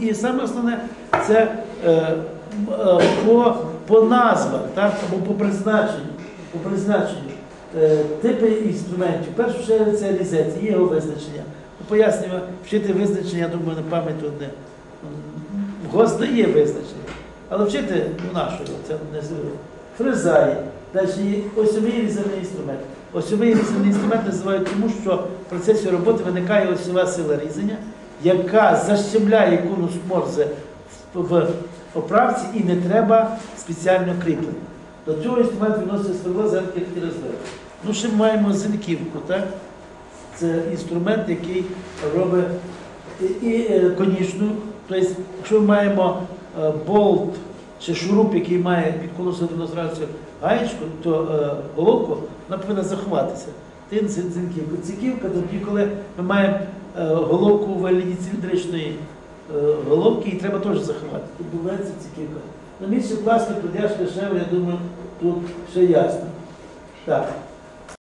І саме основне це е, е, по, по назвах, так, або по призначенню. По призначенню. Е, типи інструментів. Перше чергу це різець, є його визначення. Пояснюємо, вчити визначення, я думаю, на пам'ять тут не. ГОС дає визначення. Але вчити ну, нашого, це не зробили. Фреза є. Далі осьовий різальний інструмент. Осьовий різальний інструмент називають тому, що в процесі роботи виникає осьова сила різання, яка защемляє конус морзе в, оправці і не треба спеціально кріплення. До цього інструмент відноситься сверло зеркаль і розбив. Ну, ще маємо зинківку, так? Це інструмент, який робить і, і е, конічну. Тобто, якщо ми маємо е, болт чи шуруп, який має під колесо демонстрацію гаєчку, то е, головку вона повинна заховатися. Тин це дзинківка. Тоді, коли ми маємо головку в лінії циліндричної е, головки, і треба теж бувається циківка. На місці пластику, я ще, я думаю, тут все ясно. Так.